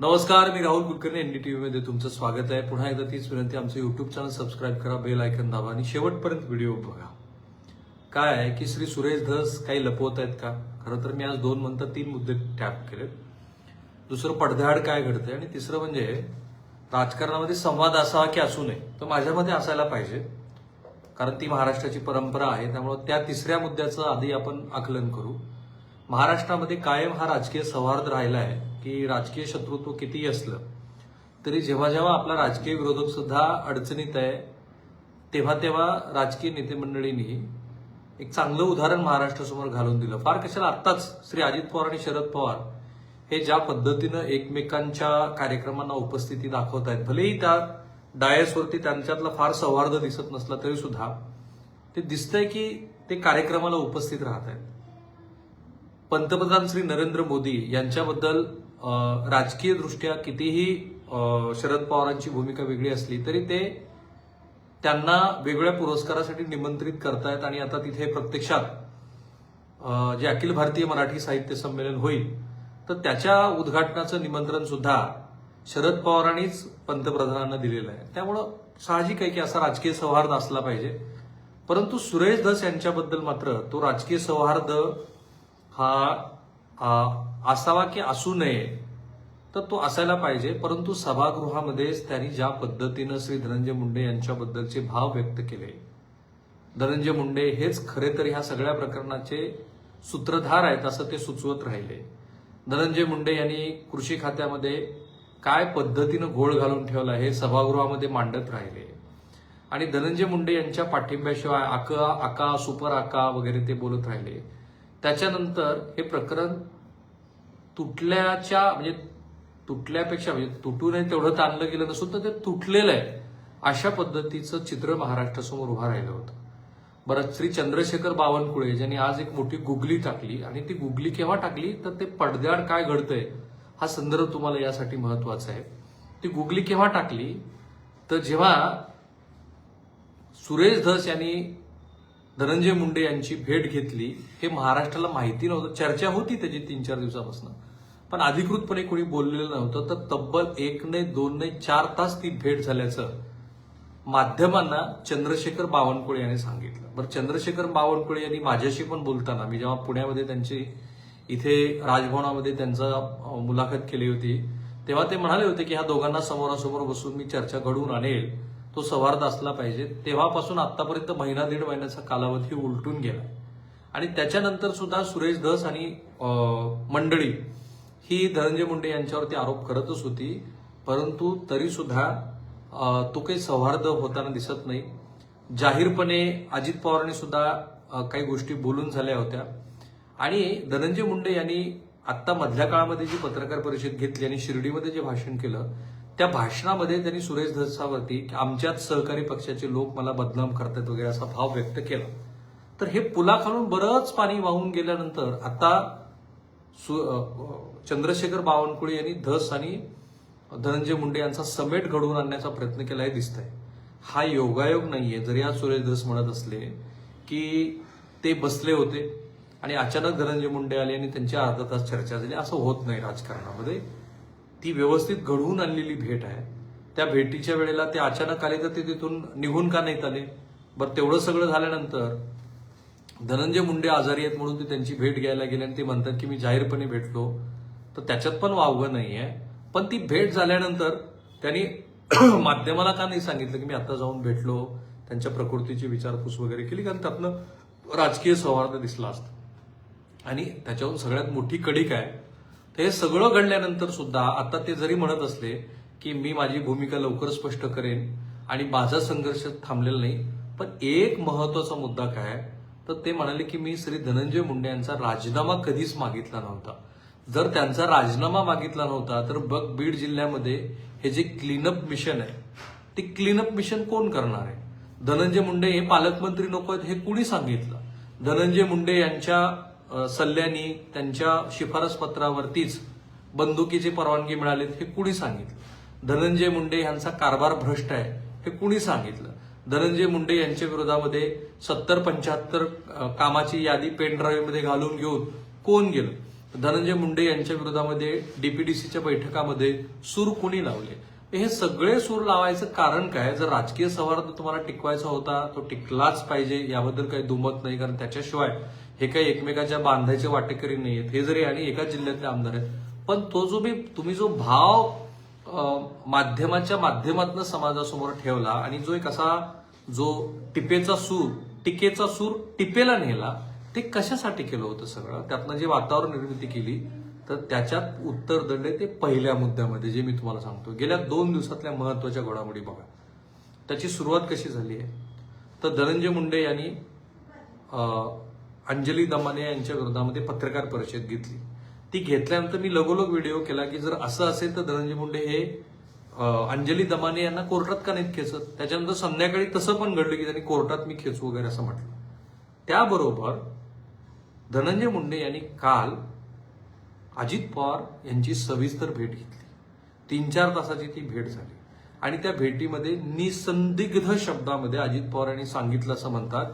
नमस्कार मी राहुल कुलकर्णी एनडीटीव्ही मध्ये तुमचं स्वागत आहे. पुन्हा एकदा तीच विनंती आमचं युट्यूब चॅनल सबस्क्राईब करा बेल आयकन दाबा आणि शेवटपर्यंत व्हिडिओ बघा. काय आहे की श्री सुरेश धस काही लपवत आहेत का? खरं तर मी आज दोन म्हणतात तीन मुद्दे टॅप केले दुसरं पडद्याआड काय घडतंय? आणि तिसरं म्हणजे राजकारणामध्ये संवाद असा की असू नये तो माझ्यामध्ये असायला पाहिजे. कारण ती महाराष्ट्राची परंपरा आहे त्यामुळे त्या तिसऱ्या मुद्द्याचं आधी आपण आकलन करू. महाराष्ट्रामध्ये कायम हा राजकीय सौहार्द राहिला आहे. की राजकीय शत्रुत्व कितीही असलं तरी जेव्हा जेव्हा आपला राजकीय विरोधक सुद्धा अडचणीत आहे तेव्हा तेव्हा राजकीय नेतेमंडळींनी एक चांगलं उदाहरण महाराष्ट्रासमोर घालून दिलं. फार कशाला आत्ताच श्री अजित पवार आणि शरद पवार हे ज्या पद्धतीनं एकमेकांच्या कार्यक्रमांना उपस्थिती दाखवत आहेत भलेही त्या डायसवरती त्यांच्यातला फार सौहार्द दिसत नसला तरी सुद्धा ते दिसतंय की ते कार्यक्रमाला उपस्थित राहत आहेत. पंतप्रधान श्री नरेंद्र मोदी यांच्याबद्दल राजकीय दृष्ट्या कितीही शरद पवारांची भूमिका वेगळी असली तरी ते त्यांना वेगळ्या पुरस्कारासाठी निमंत्रित करतायत आणि आता तिथे प्रत्यक्षात जे अखिल भारतीय मराठी साहित्य संमेलन होईल तर त्याच्या उद्घाटनाचं निमंत्रण सुद्धा शरद पवारांनीच पंतप्रधानांना दिलेलं आहे. त्यामुळं साहजिक आहे की असा राजकीय सौहार्द असला पाहिजे. परंतु सुरेश धस यांच्याबद्दल मात्र तो राजकीय सौहार्द हा असावा की असू नये तर तो असायला पाहिजे. परंतु सभागृहामध्येच त्यांनी ज्या पद्धतीनं श्री धनंजय मुंडे यांच्याबद्दलचे भाव व्यक्त केले धनंजय मुंडे हेच खरे तर ह्या सगळ्या प्रकरणाचे सूत्रधार आहेत असं ते सुचवत राहिले. धनंजय मुंडे यांनी कृषी खात्यामध्ये काय पद्धतीनं घोळ घालून ठेवला हे सभागृहामध्ये मांडत राहिले. आणि धनंजय मुंडे यांच्या पाठिंब्याशिवाय आका आका सुपर आका वगैरे ते बोलत राहिले. त्याच्यानंतर हे प्रकरण तुटल्याच्या म्हणजे तुटल्यापेक्षा म्हणजे तुटू नये तेवढं ताणलं गेलं नसून तर ते तुटलेलं आहे. अशा पद्धतीचं चित्र महाराष्ट्रासमोर उभं राहिलं होतं. बरं श्री चंद्रशेखर बावनकुळे ज्यांनी आज एक मोठी गुगली टाकली आणि ती गुगली केव्हा टाकली? तर ते पडद्याआड काय घडतंय? हा संदर्भ तुम्हाला यासाठी महत्त्वाचा आहे. ती गुगली केव्हा टाकली? तर जेव्हा सुरेश धस यांनी धनंजय मुंडे यांची भेट घेतली हे महाराष्ट्राला माहिती नव्हतं. चर्चा होती त्याची तीन चार दिवसापासून. पण अधिकृतपणे कोणी बोललेलं नव्हतं. तर तब्बल एक ने दोन ने चार तास ती भेट झाल्याचं माध्यमांना चंद्रशेखर बावनकुळे यांनी सांगितलं. बरं चंद्रशेखर बावनकुळे यांनी माझ्याशी पण बोलताना मी जेव्हा पुण्यामध्ये त्यांची इथे राजभवनामध्ये त्यांचा मुलाखत केली होती तेव्हा ते म्हणाले होते की ह्या दोघांना समोरासमोर बसून मी चर्चा घडवून आणेल. तो सौहार्द असला पाहिजे. तेव्हापासून आतापर्यंत महिना दीड महिन्याचा कालावधी उलटून गेला. आणि त्याच्यानंतर सुद्धा सुरेश धस आणि मंडळी ही धनंजय मुंडे यांच्यावरती आरोप करतच होती. परंतु तरी सुद्धा तो काही सौहार्द होताना दिसत नाही. जाहीरपणे अजित पवारांनी सुद्धा काही गोष्टी बोलून झाल्या होत्या. आणि धनंजय मुंडे यांनी आत्ता मधल्या काळामध्ये जी पत्रकार परिषद घेतली आणि शिर्डीमध्ये जे भाषण केलं त्या भाषणामध्ये त्यांनी सुरेश धसावरती आमच्याच सहकारी पक्षाचे लोक मला बदनाम करतात वगैरे असा भाव व्यक्त केला. तर हे पुलाखालून बरंच पाणी वाहून गेल्यानंतर आता सु- चंद्रशेखर बावनकुळे यांनी धस आणि धनंजय मुंडे यांचा समेट घडवून आणण्याचा प्रयत्न केला हे दिसतंय. हा योगायोग नाहीये. जरी आज सुरेश धस म्हणत असले की ते बसले होते आणि अचानक धनंजय मुंडे आले आणि त्यांची अर्धा तास चर्चा झाली असं होत नाही राजकारणामध्ये. ती व्यवस्थित घडवून आणलेली भेट आहे. त्या भेटीच्या वेळेला ते अचानक आले तर ते तिथून निघून का नाहीत आले? बरं तेवढं सगळं झाल्यानंतर धनंजय मुंडे आजारी आहेत म्हणून ते त्यांची भेट घ्यायला गेले आणि ते म्हणतात की मी जाहीरपणे भेटलो. तर त्याच्यात पण वावगं नाही आहे पण ती भेट झाल्यानंतर त्यांनी माध्यमाला का नाही सांगितलं की मी आता जाऊन भेटलो? त्यांच्या प्रकृतीची विचारपूस वगैरे केली कारण त्यातनं राजकीय सौहार्द दिसला असतं. आणि त्याच्याहून सगळ्यात मोठी कडी काय? तर हे सगळं घडल्यानंतर सुद्धा आता ते जरी म्हणत असले की मी माझी भूमिका लवकर स्पष्ट करेन आणि माझा संघर्ष थांबलेला नाही पण एक महत्त्वाचा मुद्दा काय? तर ते म्हणाले की मी श्री धनंजय मुंडे यांचा राजीनामा कधीच मागितला नव्हता. जर त्यांचा राजीनामा मागितला नव्हता तर बघ बीड जिल्ह्यामध्ये हे जे क्लीनअप मिशन आहे ते क्लीनअप मिशन कोण करणार आहे? धनंजय मुंडे हे पालकमंत्री नको आहेत हे कुणी सांगितलं? धनंजय मुंडे यांच्या सल्ल्यानी त्यांच्या शिफारस पत्रावरतीच बंदुकीची परवानगी मिळाली हे कुणी सांगितलं? धनंजय मुंडे यांचा कारभार भ्रष्ट आहे हे कुणी सांगितलं? धनंजय मुंडे यांच्या विरोधामध्ये सत्तर पंच्याहत्तर कामाची यादी पेन ड्राईव्हमध्ये घालून घेऊन कोण गेलं? धनंजय मुंडे यांच्या विरोधामध्ये डीपीडीसीच्या बैठकामध्ये सूर कुणी लावले? हे सगळे सूर लावायचं कारण काय? जर राजकीय सौहार्द तुम्हाला टिकवायचा होता तो टिकलाच पाहिजे याबद्दल काही दुमत नाही कारण त्याच्याशिवाय हे काही एकमेकाच्या बांधायचे वाटेकरी नाही आहेत. हे जरी आणि एकाच जिल्ह्यातले आमदार आहेत पण तो जो मी तुम्ही जो भाव माध्यमाच्या माध्यमातून समाजासमोर ठेवला आणि जो एक असा जो टिपेचा सूर टिकेचा सूर टिपेला नेला ते कशासाठी केलं होतं सगळं? त्यातनं जे वातावरण निर्मिती केली तर त्याच्यात उत्तर दडले ते पहिल्या मुद्द्यामध्ये जे मी तुम्हाला सांगतो. गेल्या दोन दिवसातल्या महत्त्वाच्या घडामोडी बघा. त्याची सुरुवात कशी झाली आहे? तर धनंजय मुंडे यांनी अंजली दमाने यांच्या विरोधामध्ये पत्रकार परिषद घेतली. ती घेतल्यानंतर मी लगोलग व्हिडिओ केला की जर असं असेल तर धनंजय मुंडे हे अंजली दमाने यांना कोर्टात का नाहीत खेचत त्याच्यानंतर संध्याकाळी तसं पण घडलं की त्यांनी कोर्टात मी खेचू वगैरे असं म्हटलं. त्याबरोबर धनंजय मुंडे यांनी काल अजित पवार यांची सविस्तर भेट घेतली. तीन चार तासाची ती भेट झाली. आणि त्या भेटीमध्ये निसंदिग्ध शब्दामध्ये अजित पवार यांनी सांगितलं असं म्हणतात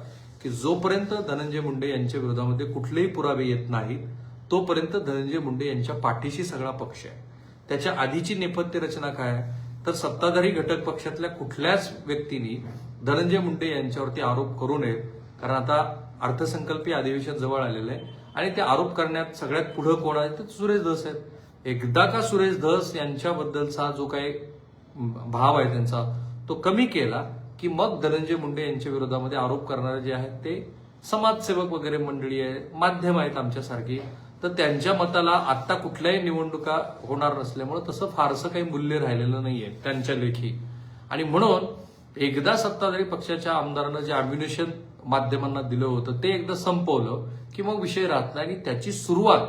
की जोपर्यंत धनंजय मुंडे यांच्या विरोधामध्ये कुठलेही पुरावे येत नाहीत तोपर्यंत धनंजय मुंडे यांच्या पाठीशी सगळा पक्ष आहे. त्याच्या आधीची नेपथ्य रचना काय आहे? तर सत्ताधारी घटक पक्षातल्या कुठल्याच व्यक्तींनी धनंजय मुंडे यांच्यावरती आरोप करू नयेत. कारण आता अर्थसंकल्पीय अधिवेशन जवळ आलेलं आहे. आणि ते आरोप करण्यात सगळ्यात पुढे कोण आहे? तर सुरेश धस आहेत. एकदा का सुरेश धस यांच्याबद्दलचा जो काही भाव आहे त्यांचा तो कमी केला की मग धनंजय मुंडे यांच्या विरोधामध्ये आरोप करणारे जे आहेत ते समाजसेवक वगैरे मंडळी आहे माध्यम आहेत आमच्यासारखी. तर त्यांच्या मताला आत्ता कुठल्याही निवडणुका होणार नसल्यामुळे तसं फारसं काही मूल्य राहिलेलं नाहीये त्यांच्या लेखी. आणि म्हणून एकदा सत्ताधारी पक्षाच्या आमदारांना जे अम्युनेशन माध्यमांना दिलं होतं ते एकदा संपवलं की मग विषय राहत नाही आणि त्याची सुरुवात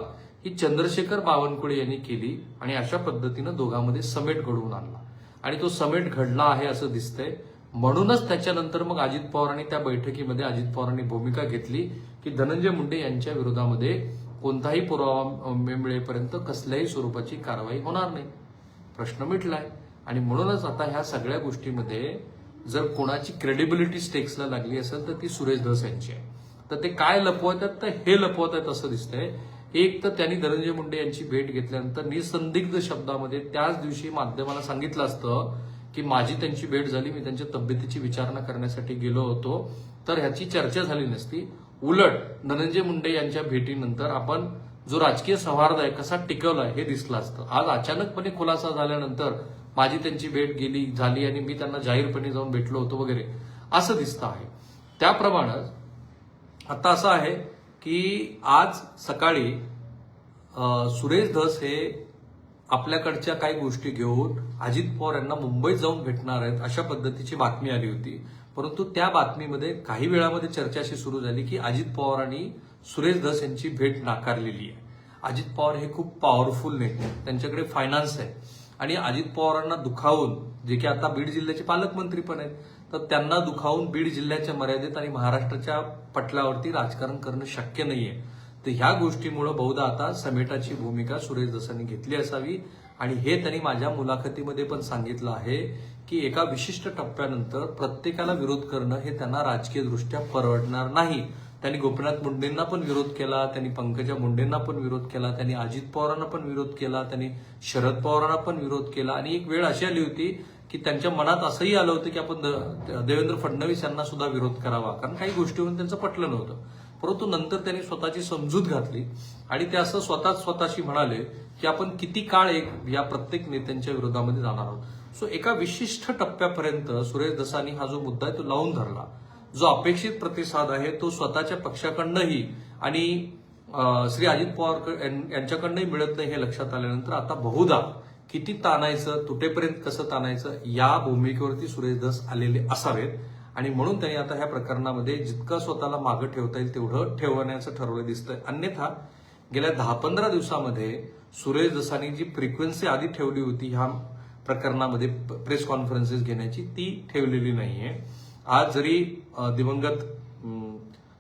ही चंद्रशेखर बावनकुळे यांनी केली आणि अशा पद्धतीनं दोघांमध्ये समेट घडवून आणला. आणि तो समेट घडला आहे असं दिसतंय. म्हणूनच त्याच्यानंतर मग अजित पवारांनी त्या बैठकीमध्ये अजित पवारांनी भूमिका घेतली की धनंजय मुंडे यांच्या विरोधामध्ये कोणताही पुरावा मिळेपर्यंत कसल्याही स्वरूपाची कारवाई होणार नाही. प्रश्न मिटलाय. आणि म्हणूनच आता ह्या सगळ्या गोष्टीमध्ये जर कोणाची क्रेडिबिलिटी स्टेक्सला लागली असेल तर ती सुरेश धस यांची आहे. तर ते काय लपवतात तर हे लपवत आहेत असं दिसतंय. एक तर त्यांनी धनंजय मुंडे यांची भेट घेतल्यानंतर निसंदिग्ध शब्दामध्ये त्याच दिवशी माध्यमाला सांगितलं असतं की माझी त्यांची भेट झाली मी त्यांच्या तब्येतीची विचारणा करण्यासाठी गेलो होतो. तर ह्याची चर्चा झाली नसती. उलट धनंजय मुंडे यांच्या भेटीनंतर आपण जो राजकीय सौहार्द आहे कसा टिकवला हे दिसलं असतं. आज अचानकपणे खुलासा झाल्यानंतर माझी त्यांची भेट गेली झाली आणि मी त्यांना जाहीरपणे जाऊन भेटलो होतो वगैरे. असं दिसतं आहे. त्याप्रमाणे आता असं आहे की आज सकाळी सुरेश धस हे आपल्याकडच्या काही गोष्टी घेऊन अजित पवार यांना मुंबईत जाऊन भेटणार आहेत अशा पद्धतीची बातमी आली होती. परंतु त्या बातमीमध्ये काही वेळामध्ये चर्चा अशी सुरू झाली की अजित पवारांनी सुरेश धस यांची भेट नाकारलेली आहे. अजित पवार हे खूप पॉवरफुल नेते आहेत. त्यांच्याकडे फायनान्स आहे. आणि अजित पवारांना दुखावून जे की आता बीड जिल्ह्याचे पालकमंत्री पण आहेत तर त्यांना दुखावून बीड जिल्ह्याच्या मर्यादेत आणि महाराष्ट्राच्या पटलावरती राजकारण करणं शक्य नाहीये. तर ह्या गोष्टीमुळे बहुधा आता समेटाची भूमिका सुरेश दसांनी घेतली असावी. आणि हे त्यांनी माझ्या मुलाखतीमध्ये पण सांगितलं आहे की एका विशिष्ट टप्प्यानंतर प्रत्येकाला विरोध करणं हे त्यांना राजकीयदृष्ट्या परवडणार नाही. त्यांनी गोपीनाथ मुंडेंना पण विरोध केला त्यांनी पंकजा मुंडेंना पण विरोध केला त्यांनी अजित पवारांना पण विरोध केला त्यांनी शरद पवारांना पण विरोध केला. आणि एक वेळ अशी आली होती की त्यांच्या मनात असंही आलं होतं की आपण द- देवेंद्र फडणवीस यांना सुद्धा विरोध करावा. कारण काही गोष्टीवरून त्यांचं पटलं नव्हतं. परंतु नंतर त्यांनी स्वतःची समजूत घातली आणि ते असं स्वतःच स्वतःशी म्हणाले की आपण किती काळ एक या प्रत्येक नेत्यांच्या विरोधामध्ये जाणार आहोत. सो एका विशिष्ट टप्प्यापर्यंत सुरेश दसानी हा जो मुद्दा आहे तो लावून धरला. जो अपेक्षित प्रतिसाद आहे तो स्वतःच्या पक्षाकडनंही आणि श्री अजित पवार यां- यांच्याकडनंही मिळत नाही हे लक्षात आल्यानंतर आता बहुधा किती ताणायचं तुटेपर्यंत कसं ताणायचं या भूमिकेवरती सुरेश धस आलेले असावेत. आणि म्हणून त्यांनी आता ह्या प्रकरणामध्ये जितकं स्वतःला मागं ठेवता येईल तेवढं ठेवण्याचं ठरवलं दिसतंय. अन्यथा गेल्या दहा पंधरा दिवसामध्ये सुरेश दसानी जी फ्रिक्वेन्सी आधी ठेवली होती ह्या प्रकरणामध्ये प्रेस कॉन्फरन्सेस घेण्याची ती ठेवलेली नाहीये. आज जरी दिवंगत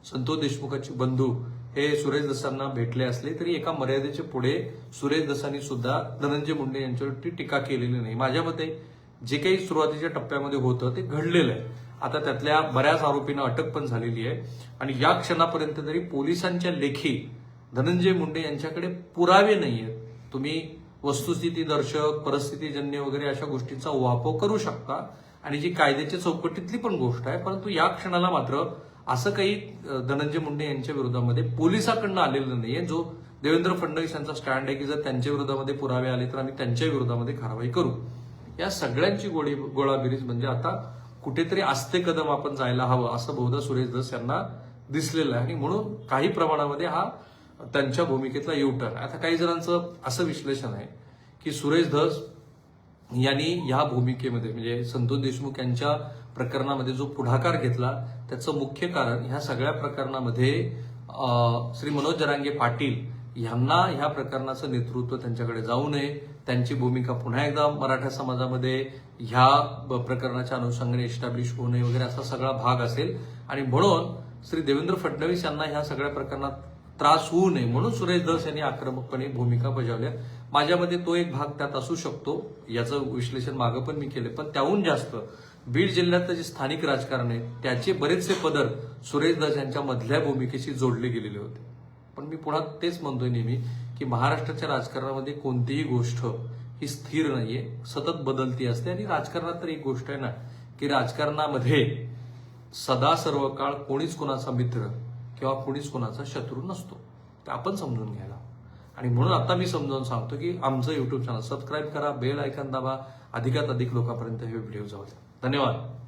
संतोष देशमुखाचे बंधू हे सुरेश दसांना भेटले असले तरी एका मर्यादेच्या पुढे सुरेश दसांनी सुद्धा धनंजय मुंडे यांच्यावरती टीका केलेली नाही. माझ्या मते जे काही सुरुवातीच्या टप्प्यामध्ये होतं ते घडलेलं आहे. आता त्यातल्या बऱ्याच आरोपींना अटक पण झालेली आहे. आणि या क्षणापर्यंत तरी पोलिसांच्या लेखी धनंजय मुंडे यांच्याकडे पुरावे नाही आहेत तुम्ही वस्तुस्थिती दर्शक परिस्थितीजन्य वगैरे अशा गोष्टींचा वापर करू शकता. आणि जी कायद्याच्या चौकटीतली पण गोष्ट आहे परंतु या क्षणाला मात्र असं काही धनंजय मुंडे यांच्या विरोधामध्ये पोलिसाकडनं आलेलं नाहीये. जो देवेंद्र फडणवीस यांचा स्टँड आहे की जर त्यांच्या विरोधामध्ये पुरावे आले तर आम्ही त्यांच्या विरोधामध्ये कारवाई करू. या सगळ्यांची गोळी गोळाबिरीज म्हणजे आता कुठेतरी आस्ते कदम आपण जायला हवं असं बहुधा सुरेश दस यांना दिसलेलं आहे. आणि म्हणून काही प्रमाणामध्ये हा त्यांच्या भूमिकेतला युटर्न आता काही जणांचं असं विश्लेषण आहे की सुरेश धस यांनी या भूमिकेमध्ये म्हणजे संतोष देशमुख यांच्या प्रकरणामध्ये जो पुढाकार घेतला त्याचं मुख्य कारण ह्या सगळ्या प्रकरणामध्ये श्री मनोज जरांगे पाटील यांना ह्या प्रकरणाचं नेतृत्व त्यांच्याकडे जाऊ नये. त्यांची भूमिका पुन्हा एकदा मराठा समाजामध्ये ह्या ब- प्रकरणाच्या अनुषंगाने एस्टॅब्लिश होऊ नये वगैरे असा सगळा भाग असेल. आणि म्हणून श्री देवेंद्र फडणवीस यांना ह्या सगळ्या प्रकरणात त्रास होऊ नये म्हणून सुरेश धस यांनी आक्रमकपणे भूमिका बजावल्या. माझ्यामध्ये तो एक भाग त्यात असू शकतो याचं विश्लेषण मागं पण मी केले. पण त्याहून जास्त बीड जिल्ह्यातलं जे स्थानिक राजकारण आहे त्याचे बरेचसे पदर सुरेश यांच्या मधल्या भूमिकेशी जोडले गेलेले होते. पण मी पुन्हा तेच म्हणतोय नेहमी की महाराष्ट्राच्या राजकारणामध्ये कोणतीही गोष्ट ही स्थिर नाहीये सतत बदलती असते. आणि राजकारणात तर एक गोष्ट आहे ना की राजकारणामध्ये सदा सर्व काळ कोणीच कोणाचा मित्र किंवा कोणीच कोणाचा शत्रू नसतो. ते आपण समजून घ्यायला आणि म्हणून आता मी समजावून सांगतो की आमचं युट्यूब चॅनल सबस्क्राईब करा बेल आयकॉन दाबा अधिकात अधिक लोकांपर्यंत हे व्हिडिओ जाऊ द्या. धन्यवाद.